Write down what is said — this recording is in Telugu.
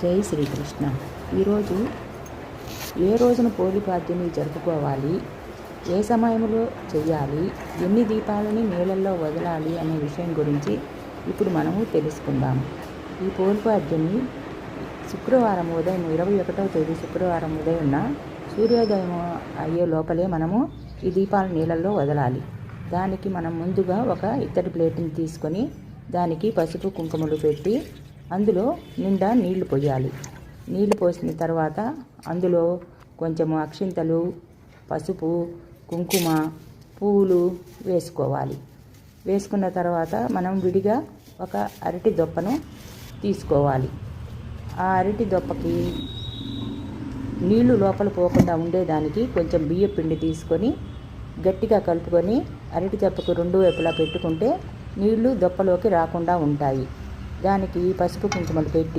జై శ్రీకృష్ణ. ఈరోజు ఏ రోజున పోలిపాద్యని జరుపుకోవాలి? ఏ సమయంలో చేయాలి ఎన్ని దీపాలని నీళ్ళల్లో వదలాలి అనే విషయం గురించి ఇప్పుడు మనము తెలుసుకుందాం. ఈ పోలిపాద్యని శుక్రవారం ఉదయం ఇరవై ఒకటవ తేదీ శుక్రవారం ఉదయం సూర్యోదయం అయ్యే లోపలే మనము ఈ దీపాలు నీళ్ళల్లో వదలాలి. దానికి మనం ముందుగా ఒక ఇత్తడి ప్లేట్ని తీసుకొని దానికి పసుపు కుంకుమలు పెట్టి అందులో నిండా నీళ్ళు పోయాలి. నీళ్ళు పోసిన తర్వాత అందులో కొంచెము అక్షింతలు పసుపు కుంకుమ పువ్వులు వేసుకోవాలి. వేసుకున్న తర్వాత మనం విడిగా ఒక అరటి దొప్పను తీసుకోవాలి. ఆ అరటి దొప్పకి నీళ్ళు లోపల పోకుండా ఉండేదానికి కొంచెం బియ్య పిండి తీసుకొని గట్టిగా కలుపుకొని అరటి దొప్పకు రెండు వైపులా పెట్టుకుంటే నీళ్ళు దొప్పలోకి రాకుండా ఉంటాయి. దానికి పసుపు కుంకుమలు పెట్టి